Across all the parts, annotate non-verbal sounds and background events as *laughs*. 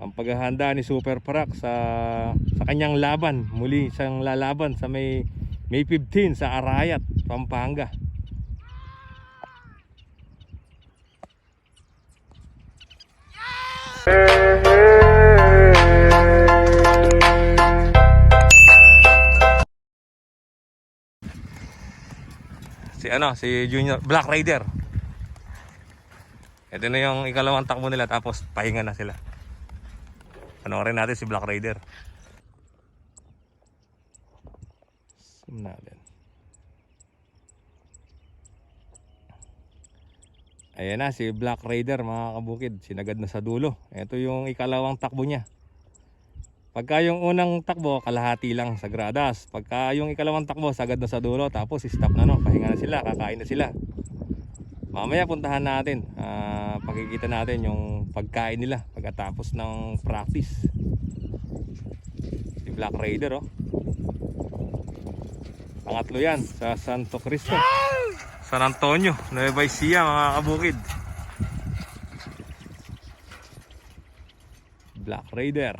ang paghahanda ni Super Parak sa sa kanyang laban. Muli siyang lalaban sa may May 15 sa Arayat, Pampanga. Si ano, si Junior Black Raider. Ito na yung ikalawang takbo nila tapos pahinga na sila. Panoorin natin si Black Raider. Zoom natin. Ayan na si Black Raider mga kabukid. Sinagad na sa dulo. Ito yung ikalawang takbo niya. Pagka yung unang takbo, kalahati lang sa gradas. Pagka yung ikalawang takbo, sagad na sa dulo. Tapos stop na no. Pahinga na sila, kakain na sila. Mamaya puntahan natin. ah, pakikita natin yung pagkain nila pagkatapos ng practice. Si Black Raider oh. Pangatlo yan sa Santo Cristo. San Antonio, Nueva Ecija mga kabukid. Black Raider.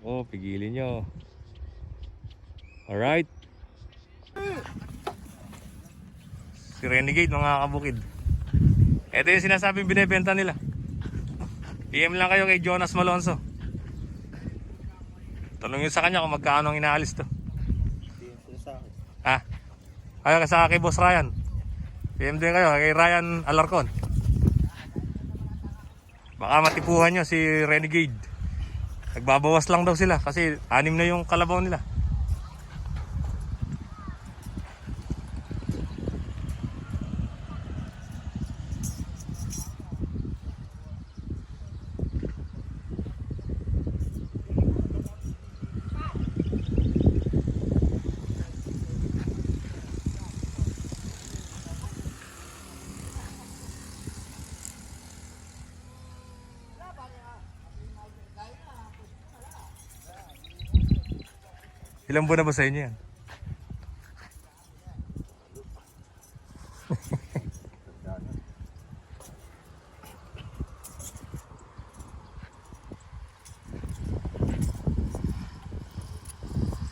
Oh, pigilin nyo. Alright. Si Renegade mga kabukid. Ito yung sinasabing binebenta nila. PM lang kayo kay Jonas Malonzo. Tanungin sa kanya kung magkano ang inaalis to. Ha? Kaya ka sa kay Boss Ryan. PM din kayo kay Ryan Alarcon. Baka matipuhan nyo si Renegade. Nagbabawas lang daw sila kasi anim na yung kalabaw nila. Ilang buwan na ba sa inyo yan?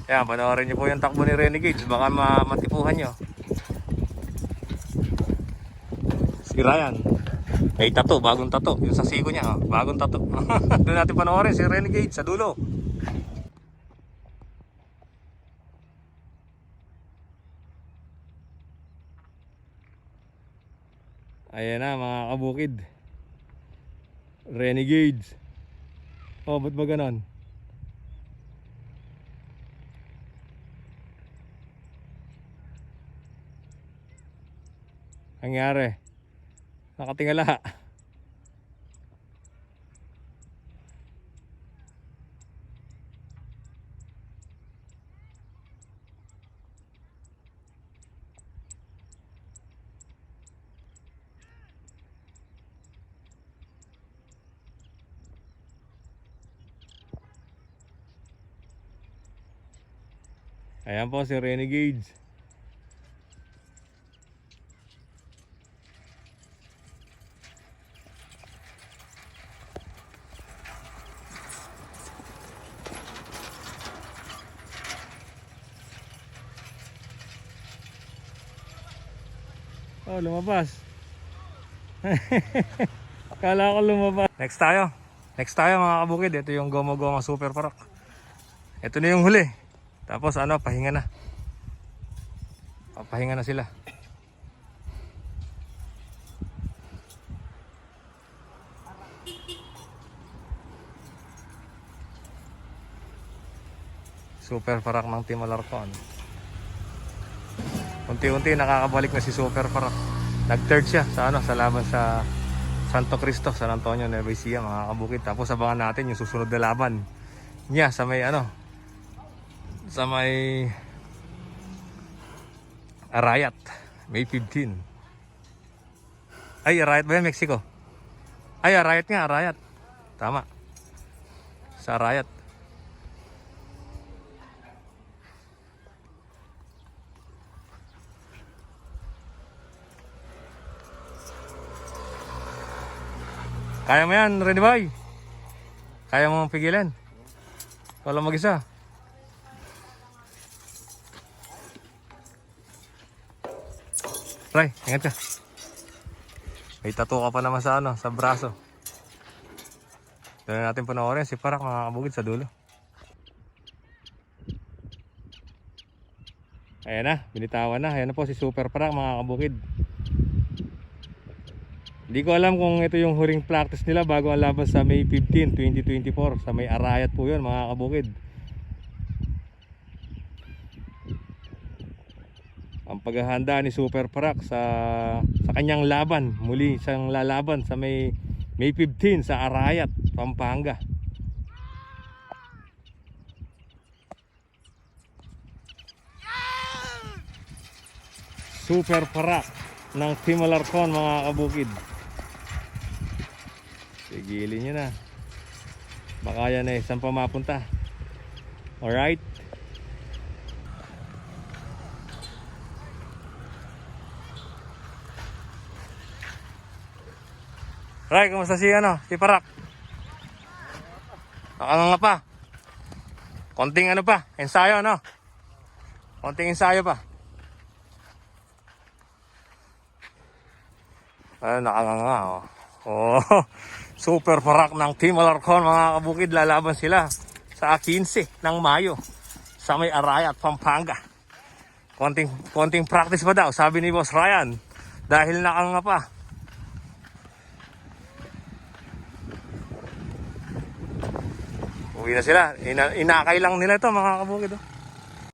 Yan, panoorin niyo po yung takbo ni Renegades. Baka ma matipuhan nyo. Si Ryan. May tato, bagong tato. Yung sa siko niya, oh. bagong tato. *laughs* Doon natin panoorin si Renegade sa dulo. Ayan na mga kabukid. Renegades. Oh, ba't ba ganon? Nangyari. Nakatingala. Ayan po si Renegades. Oh, lumabas. *laughs* Akala ko lumabas. Next tayo. Next tayo mga kabukid. Ito yung Gomo Gomo Super Park. Ito na yung huli. Tapos ano, pahinga na. Papahinga na sila. Super parak ng Team Alarcon. Unti-unti nakakabalik na si Super parak. Nag-third siya sa ano, sa laban sa Santo Cristo, San Antonio, Nueva Ecija, mga kabukid. Tapos abangan natin yung susunod na laban niya sa may ano, sa may Arayat, May 15. Ay, Arayat ba yan, Mexico? Ay, Arayat nga, Arayat. Tama. Sa Arayat. Kaya mo yan, Ready Boy? Kaya mo pigilan? Wala mag-isa. Ray, ingat ka. May tattoo ka pa naman sa ano, sa braso. Doon natin panoorin si Parak mga sa dulo. Ayan na, binitawan na. Ayan na po si Super Parak mga. Hindi ko alam kung ito yung huring practice nila bago ang laban sa May 15, 2024. Sa May Arayat po yun mga. Ang paghahanda ni Super Parak sa sa kanyang laban. Muli siyang lalaban sa May May 15 sa Arayat, Pampanga. Super Parak ng Team Alarcon mga kabukid. Sigilin nyo na. Baka yan eh, saan pa mapunta. Alright. Ray, kumusta si ano? Si Parak? Nakanganga pa. Konting ano pa, ensayo ano? Konting ensayo pa. Ano, nakanganga oh. Oh, *laughs* super parak ng Team Alarcon mga kabukid. Lalaban sila sa 15 ng Mayo sa may Arayat, Pampanga. Konting, konting practice pa daw, sabi ni Boss Ryan. Dahil nakanganga pa. Uwi na sila. Ina inakay lang nila to mga kabukid. Oh.